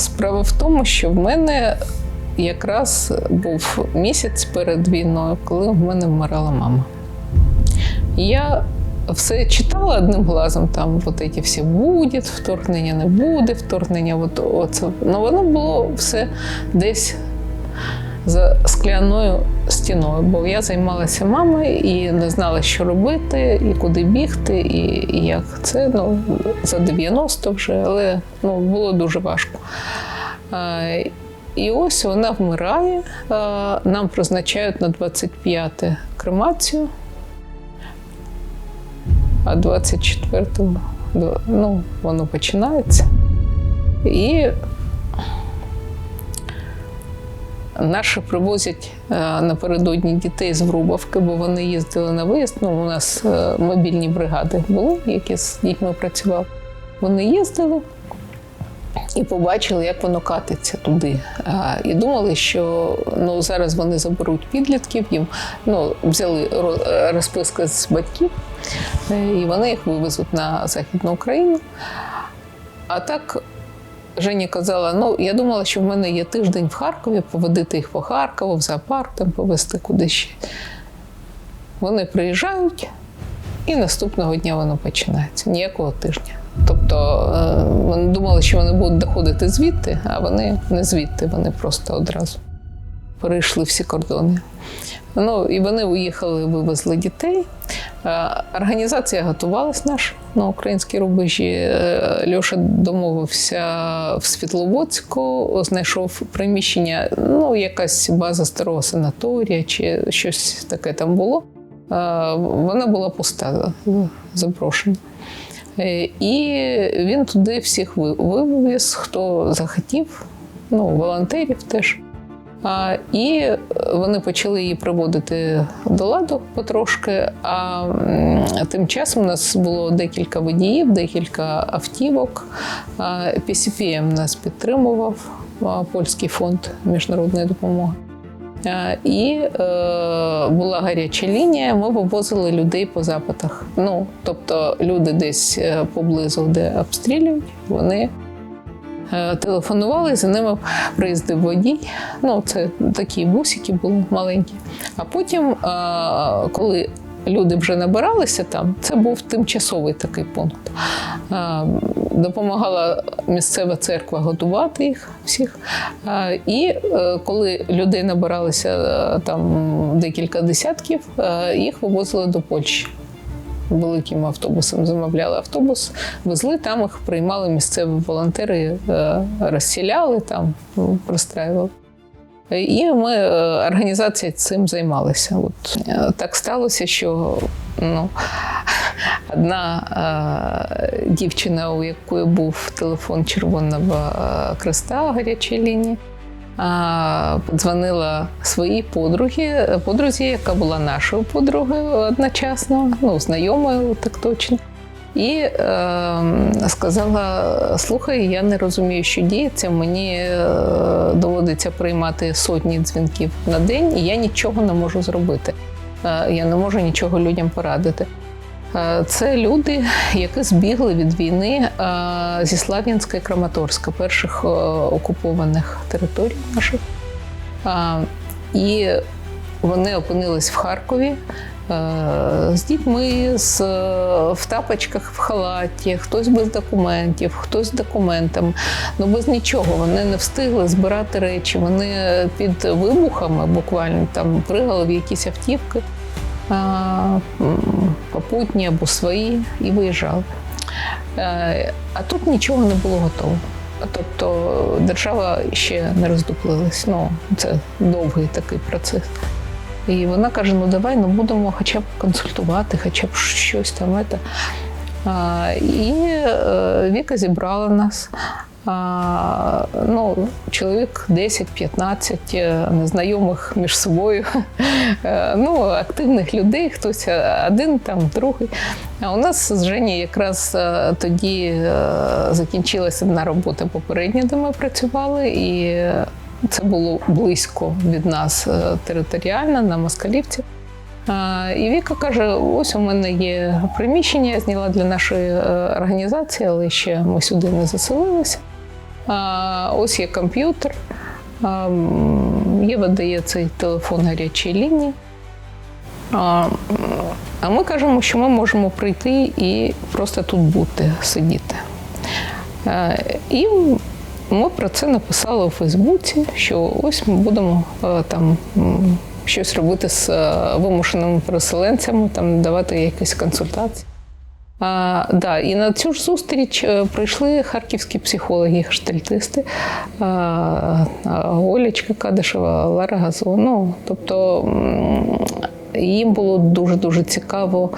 Справа в тому, що в мене якраз був місяць перед війною, коли в мене вмирала мама. Я все читала одним глазом, там от ці всі буде, вторгнення не буде, вторгнення, от, оце. Ну воно було все десь за скляною стіною, бо я займалася мамою і не знала, що робити, і куди бігти, і, і як це. Ну, за 90 вже, але ну, було дуже важко. І ось вона вмирає. Нам призначають на 25-те кремацію, а 24-го ну, воно починається. І Наші привозять е, напередодні дітей з Врубовки, бо вони їздили на виїзд. Ну, у нас е, мобільні бригади були, які з дітьми працювали. Вони їздили і побачили, як воно катиться туди. І думали, що ну, зараз вони заберуть підлітків, їм ну, взяли розписки з батьків, е, і вони їх вивезуть на Західну Україну. А так Жені казала: ну я думала, що в мене є тиждень в Харкові, поводити їх по Харкову, в зоопарк, там повезти куди ще. Вони приїжджають, і наступного дня воно починається. Ніякого тижня. Тобто е, вони думали, що вони будуть доходити звідти, а вони не звідти, вони просто одразу перейшли всі кордони. Ну, і вони уїхали, вивезли дітей. Е, Організація готувалась наша на українській рубежі. Е, Льоша домовився в Світловодську, знайшов приміщення, ну, якась база старого санаторія чи щось таке там було. Е, Вона була пуста, заброшена. Е, І він туди всіх ви- вивіз, хто захотів, ну, волонтерів теж. І е, вони почали її приводити до ладу потрошки. А тим часом у нас було декілька водіїв, декілька автівок. PCPM нас підтримував, польський фонд міжнародної допомоги. І е, була гаряча лінія, ми вивозили людей по запитах. Ну, тобто люди десь е, поблизу, де обстрілюють, вони телефонували, за ними приїздив водій. Ну, це такі бусики були маленькі. А потім, е, коли люди вже набиралися там, це був тимчасовий такий пункт. Е, Допомагала місцева церква готувати їх всіх. Е, І е, коли людей набиралося е, там декілька десятків, е, їх вивозили до Польщі великим автобусом замовляли автобус, везли там, їх приймали місцеві волонтери, е, розсіляли там, ну, пристраювали. І ми, е, організація цим займалися. От е, так сталося, що ну, одна дівчина, у якої був телефон Червоного Креста гарячої лінії, подзвонила своїй подругі, подрузі, яка була нашою подругою одночасно, ну, знайомою так точно. І е, сказала: слухай, я не розумію, що діється. Мені е, доводиться приймати сотні дзвінків на день, і я нічого не можу зробити. Е, я не можу нічого людям порадити. Е, Це люди, які збігли від війни е, зі Слав'янська і Краматорська, перших е, окупованих територій наших. І вони опинились в Харкові з дітьми, з, в тапочках, в халаті, хтось без документів, хтось з документами. Ну без нічого. Вони не встигли збирати речі. Вони під вибухами буквально там пригали в якісь автівки попутні або свої, і виїжджали. Е, А тут нічого не було готово. Тобто держава ще не роздуплилась. Ну, це довгий такий процес. І вона каже: ну давай ну, будемо хоча б консультувати, хоча б щось там. Це. І е, Віка зібрала нас. Ну, чоловік 10-15 е, незнайомих між собою, Е, ну, активних людей, хтось один, там, другий. А у нас з Жені якраз е, тоді е, закінчилася одна робота попередня, де ми працювали, і е, це було близько від нас е, територіально на Москалівці. І Віка каже: ось у мене є приміщення, я зняла для нашої е, організації, але ще ми сюди не заселилися. Ось є комп'ютер, є видає цей телефон гарячої лінії. А, ми кажемо, що ми можемо прийти і просто тут бути, сидіти. І ми про це написали у Фейсбуці, що ось ми будемо там щось робити з вимушеними переселенцями, там давати якісь консультації. А, да, і на цю ж зустріч е, прийшли харківські психологи, гештальтисти, а, а, Кадишева, Лара Газон. Ну, тобто їм було дуже дуже цікаво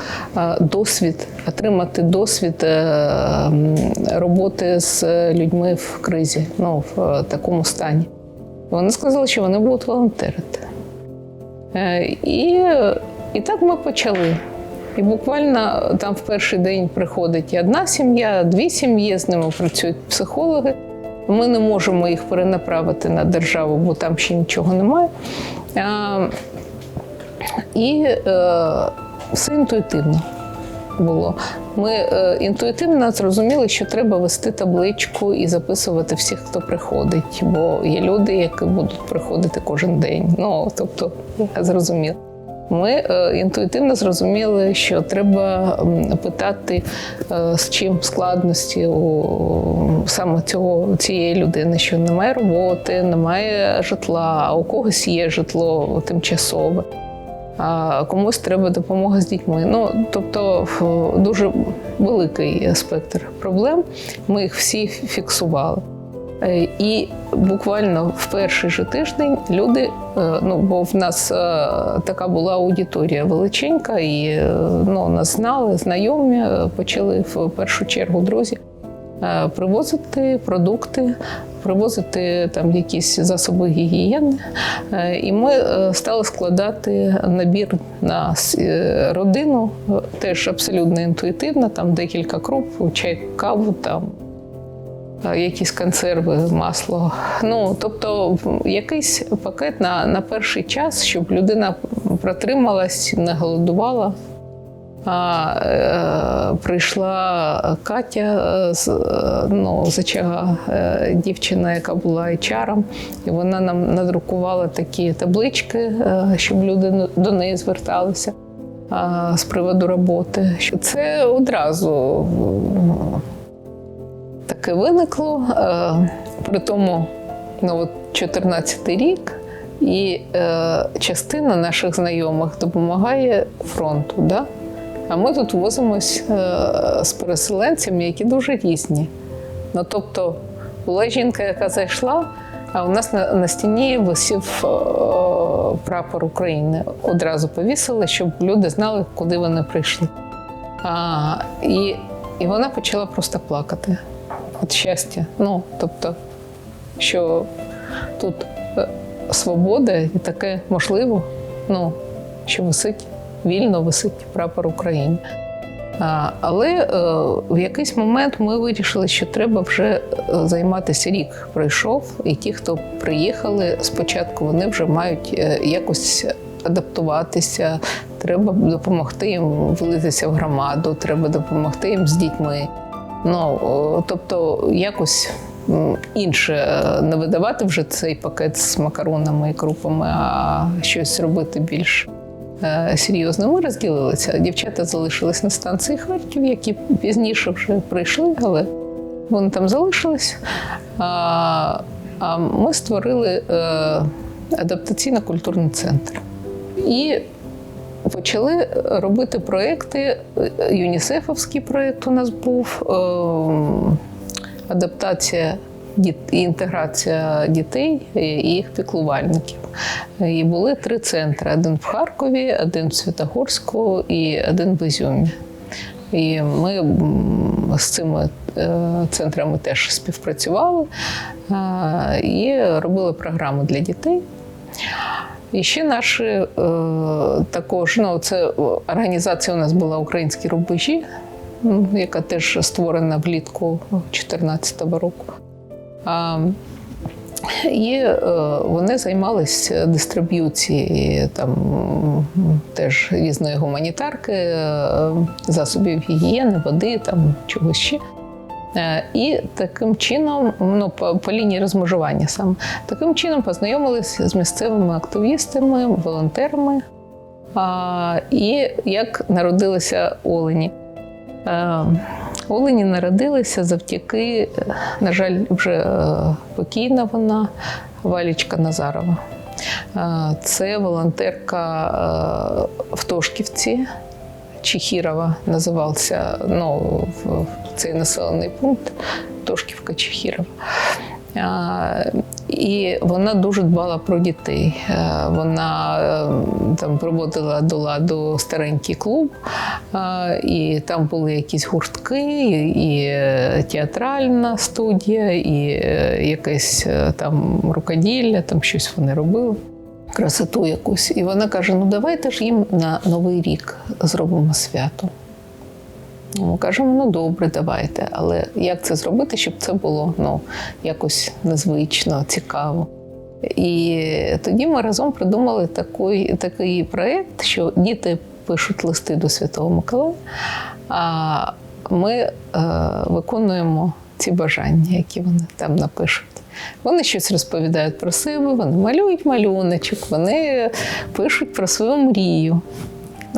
досвід, отримати досвід е, роботи з людьми в кризі, ну, в е, такому стані. Вони сказали, що вони будуть волонтерити. І, і так ми почали. І буквально там в перший день приходить одна сім'я, дві сім'ї, з ними працюють психологи. Ми не можемо їх перенаправити на державу, бо там ще нічого немає. А, і е, все інтуїтивно було. Ми е, інтуїтивно зрозуміли, що треба вести табличку і записувати всіх, хто приходить, бо є люди, які будуть приходити кожен день. Ну тобто, я зрозуміла. Ми е, інтуїтивно зрозуміли, що треба питати, е, з чим складності у саме цього цієї людини, що немає роботи, немає житла, а у когось є житло тимчасове. А комусь треба допомога з дітьми. Ну тобто дуже великий спектр проблем. Ми їх всі фіксували. Е, І буквально в перший же тиждень люди, е, ну бо в нас е, така була аудиторія величенька, і ну, нас знали, знайомі, почали в першу чергу друзі привозити продукти, привозити там якісь засоби гігієни. І ми стали складати набір на родину, теж абсолютно інтуїтивно, там декілька круп, чай, каву там. Е, Якісь консерви, масло. Ну, тобто, якийсь пакет на, на перший час, щоб людина протрималась, не голодувала. А, е, прийшла Катя е, з е, ну, з очага, е, дівчина, яка була HR, і вона нам надрукувала такі таблички, е, щоб люди до неї зверталися а, з приводу роботи. Що це одразу таке виникло. Е, При тому, ну от 14-й рік. І е, частина наших знайомих допомагає фронту. Да? А ми тут возимось е, з переселенцями, які дуже різні. Ну, тобто, була жінка, яка зайшла, а у нас на, на стіні висів е, прапор України. Одразу повісили, щоб люди знали, куди вони прийшли. А, і, і вона почала просто плакати від щастя. Ну, тобто, що тут е, свобода і таке можливо, ну, що висить вільно висить прапор України. Але е, в якийсь момент ми вирішили, що треба вже е, займатися рік пройшов, і ті, хто приїхали спочатку, вони вже мають якось адаптуватися. Треба допомогти їм влитися в громаду, треба допомогти їм з дітьми. Ну тобто, якось інше е, не видавати вже цей пакет з макаронами і крупами, а щось робити більш е, серйозно. Ми розділилися. Дівчата залишились на станції Харків, які пізніше вже прийшли, але вони там залишились. А, а ми створили е, адаптаційно-культурний центр. І почали робити проекти. ЮНІСЕФовський проєкт у нас був. е, Адаптація і інтеграція дітей і їх піклувальників. І були три центри: один в Харкові, один в Святогорську і один в Ізюмі. І ми з цими е, центрами теж співпрацювали е, і робили програму для дітей. І ще наші е, також, ну, це організація у нас була Українські рубежі, яка теж створена влітку 2014 року. А, і е, вони займалися дистриб'юцією там теж різної гуманітарки, е, засобів гігієни, води, там чогось ще. Е, І таким чином, ну по, по лінії розмежування саме, таким чином познайомилися з місцевими активістами, волонтерами. А, І як народилися Олені. Е, Олені народилися завдяки, на жаль, вже е, покійна вона, Валічка Назарова. Е, Це волонтерка в Тошківці, Чехірова називався ну, цей населений пункт Тошківка Чехірова. І вона дуже дбала про дітей. Е, Вона е, там проводила до ладу старенький клуб, е, і там були якісь гуртки, і театральна студія, і якесь там рукоділля, там щось вони робили. Красоту якусь. І вона каже: ну давайте ж їм на Новий рік зробимо свято. Ми кажемо, ну добре, давайте. Але як це зробити, щоб це було ну, якось незвично, цікаво. І тоді ми разом придумали такий, такий проєкт, що діти пишуть листи до Святого Миколая, а ми е, виконуємо ці бажання, які вони там напишуть. Вони щось розповідають про себе, вони малюють малюночок, вони пишуть про свою мрію.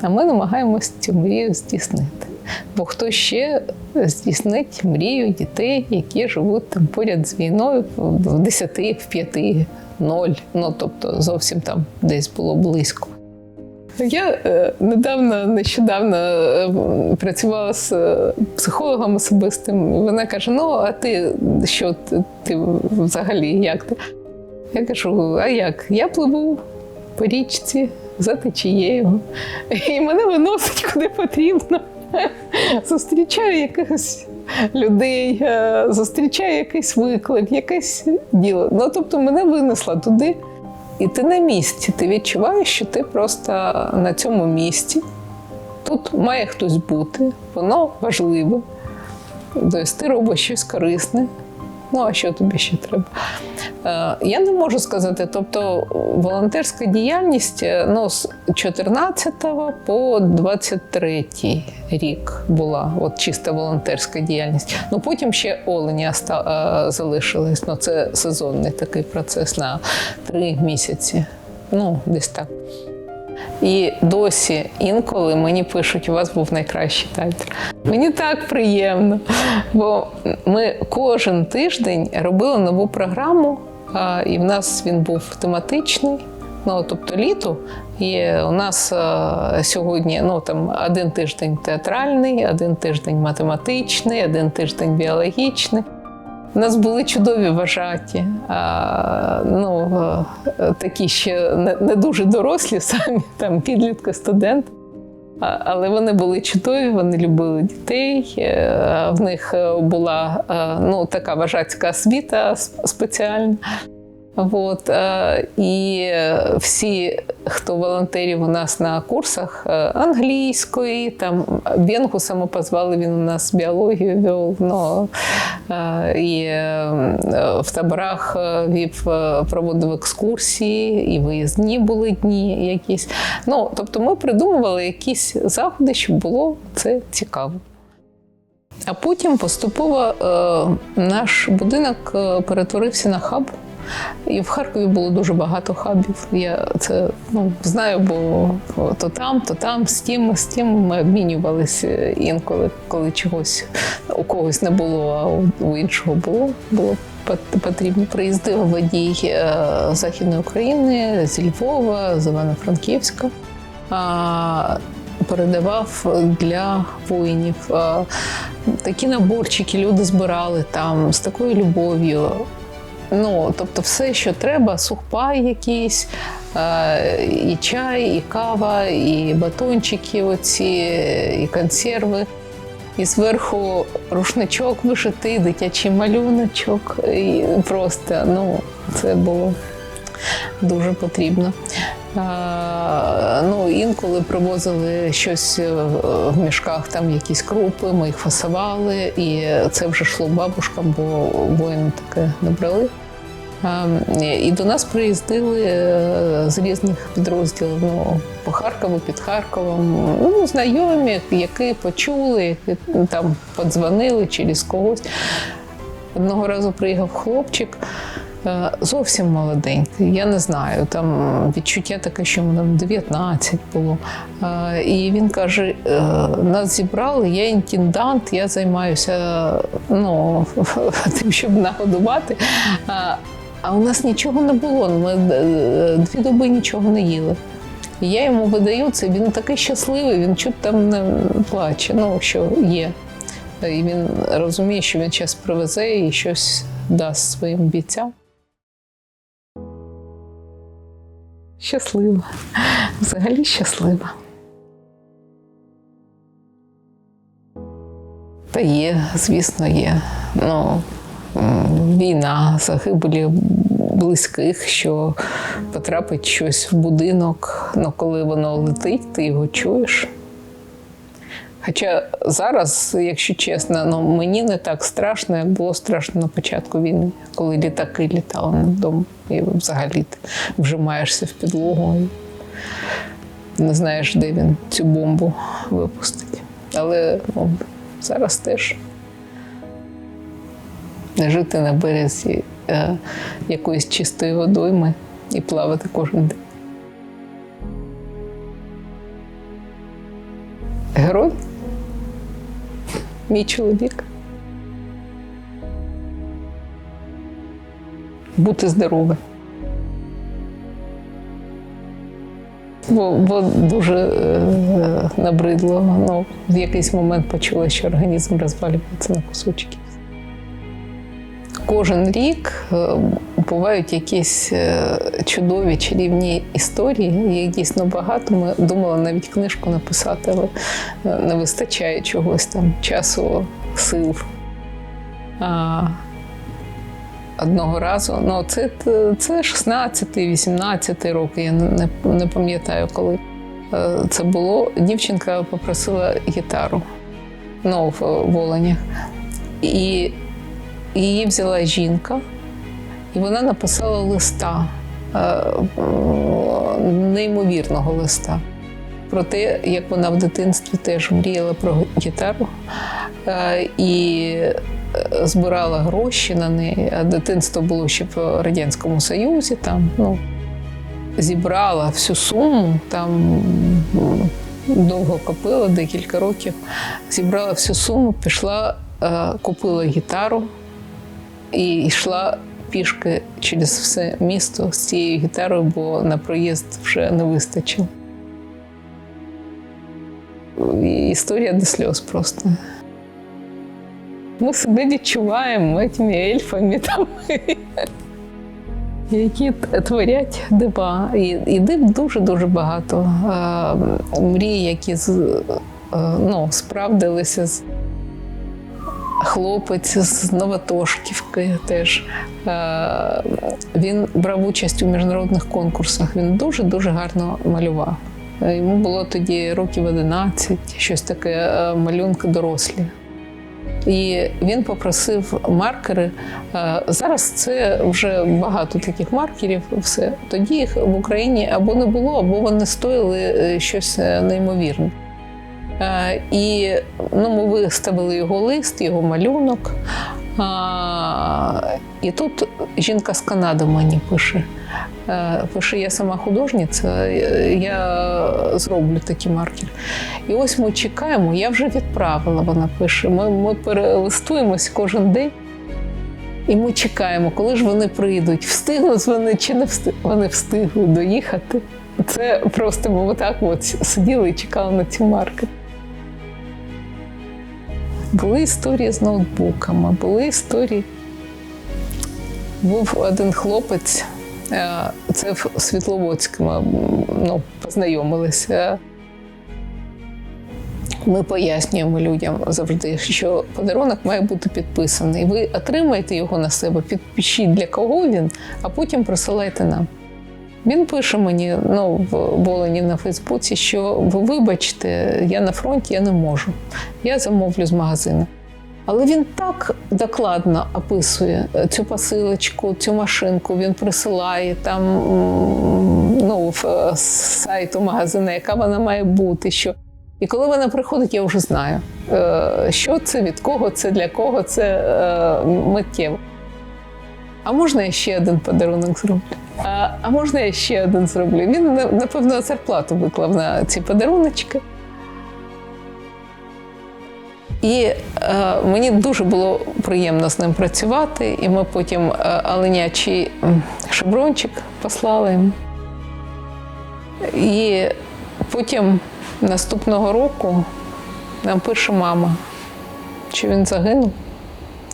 А ми намагаємось цю мрію здійснити. Бо хто ще здійснить мрію дітей, які живуть там поряд з війною в 10, в 5, 0, ну тобто зовсім там десь було близько. Я е, недавно, нещодавно е, працювала з е, психологом особистим. Вона каже: Ну, а ти що ти, взагалі як ти? Я кажу: а як? Я пливу по річці за течією, і мене виносить куди потрібно. Зустрічаю якихось людей, зустрічаю якийсь виклик, якесь діло. Ну, тобто мене винесла туди. І ти на місці, ти відчуваєш, що ти просто на цьому місці. Тут має хтось бути, воно важливе. Тобто ти робиш щось корисне. Ну, а що тобі ще треба? Е, Я не можу сказати. Тобто, волонтерська діяльність е, ну, з 14 по 23 рік була от чиста волонтерська діяльність. Ну потім ще олені е, залишились. Ну, це сезонний такий процес на три місяці. Ну, десь так. І досі інколи мені пишуть, у вас був найкращий табір. Мені так приємно, бо ми кожен тиждень робили нову програму, і в нас він був тематичний. Ну, тобто літо, і у нас е, сьогодні ну, там, один тиждень театральний, один тиждень математичний, один тиждень біологічний. У нас були чудові вожаті, ну, е, такі ще не, дуже дорослі, самі там підлітки, студенти. Але вони були чудові, вони любили дітей. е, В них була е, ну, така вважацька освіта спеціальна. От, і всі, хто волонтерів у нас на курсах е, англійської, там Венгуса ми позвали, він у нас біологію вів. Ну, і е, в таборах вів, проводив екскурсії, і виїзні були дні якісь. Ну, тобто ми придумували якісь заходи, щоб було це цікаво. А потім поступово е, наш будинок е, перетворився на хаб. І в Харкові було дуже багато хабів. Я це ну, знаю, бо то там, то там, з тим, з тим ми обмінювалися інколи, коли чогось у когось не було, а у- іншого було. було пот- Потрібно приїздив водій е, Західної України, зі Львова, з Івано-Франківська. Передавав для воїнів. Такі наборчики люди збирали там з такою любов'ю. Ну, тобто, все, що треба, сухпай якийсь, е, і чай, і кава, і батончики, оці, і консерви. І зверху рушничок вишитий, дитячий малюночок. І просто ну, це було дуже потрібно. А, ну, інколи привозили щось е, в мішках, там якісь крупи, ми їх фасували, і це вже йшло бабушкам, бо воїни таке не брали. І до нас приїздили е, з різних підрозділів ну, по Харкову, під Харковом. Ну, знайомі, які почули, там подзвонили через когось. Одного разу приїхав хлопчик. е, Зовсім молоденький, я не знаю. Там відчуття таке, що там 19 було. Е, І він каже: нас зібрали, я інтендант, я займаюся ну, тим, щоб нагодувати. А- у нас нічого не було. Ми е, дві доби нічого не їли. І я йому видаю це, він такий щасливий, він чуть там не плаче, ну що є. І він розуміє, що він зараз привезе і щось дасть своїм бійцям. Щаслива. Взагалі щаслива. Та є, звісно, є. Ну, війна, загибелі близьких, що потрапить щось в будинок, ну коли воно летить, ти його чуєш. Хоча зараз, якщо чесно, ну, мені не так страшно, як було страшно на початку війни, коли літаки літали над домом. І взагалі ти вжимаєшся в підлогу і не знаєш, де він цю бомбу випустить. Але ну, зараз теж жити на березі е, якоїсь чистої водойми і плавати кожен день. Герой? Мій чоловік. Бути здоровим. Бо, бо дуже е, набридло. Ну, в якийсь момент почула, що організм розвалюється на кусочки. Кожен рік е, бувають якісь е, чудові чарівні історії, їх дійсно багато. Ми думали навіть книжку написати, але е, не вистачає чогось там часу, сил. А, одного разу, ну це, це 16-18 роки, я не, не, пам'ятаю коли. Це було. Дівчинка попросила гітару ну, в Волонях. І її взяла жінка, і вона написала листа, е, неймовірного листа. Про те, як вона в дитинстві теж мріяла про гітару е, і е, збирала гроші на неї. Дитинство було ще в Радянському Союзі. Там, ну, зібрала всю суму, там довго копила, декілька років. Зібрала всю суму, пішла, купила гітару і йшла пішки через все місто з цією гітарою, бо на проїзд вже не вистачило. Історія до сльоз просто. Ми себе відчуваємо цими ельфами там, які творять дива. І, і див дуже-дуже багато. А, мрії, які е, ну, справдилися хлопець з Новотошківки теж. Е, Він брав участь у міжнародних конкурсах. Він дуже-дуже гарно малював. Йому було тоді років 11, щось таке, е, малюнки дорослі. І він попросив маркери. Е, Зараз це вже багато таких маркерів. Все тоді їх в Україні або не було, або вони стоїли щось неймовірне. Е, І ну, ми виставили його лист, його малюнок. І тут жінка з Канади мені пише. Е, Пише, я сама художниця, е, я зроблю такі маркери. І ось ми чекаємо, я вже відправила, вона пише. Ми, ми перелистуємось кожен день. І ми чекаємо, коли ж вони прийдуть, встигнуть вони чи не встигнуть. Вони встигли доїхати. Це просто ми отак от сиділи і чекали на ці марки. Були історії з ноутбуками, були історії. Був один хлопець, е, це в Світловодському, м, ну, познайомилися. Ми пояснюємо людям завжди, що подарунок має бути підписаний. Ви отримаєте його на себе, підпишіть для кого він, а потім присилайте нам. Він пише мені ну, в Волині на Фейсбуці, що ви вибачте, я на фронті, я не можу. Я замовлю з магазину. Але він так докладно описує цю посилочку, цю машинку. Він присилає там ну, в е, з сайту магазину, яка вона має бути. Що. І коли вона приходить, я вже знаю, е, що це, від кого це, для кого це е, миттєво. А можна я ще один подарунок зроблю? А, а можна я ще один зроблю? Він напевно зарплату виклав на ці подаруночки. І е, мені дуже було приємно з ним працювати. І ми потім е, оленячий шабрончик послали йому. І потім наступного року нам пише мама, що він загинув.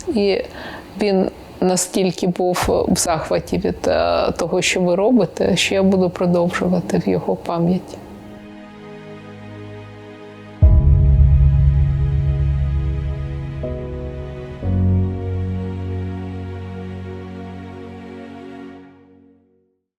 І він настільки був в захваті від е, того, що ви робите, що я буду продовжувати в його пам'яті.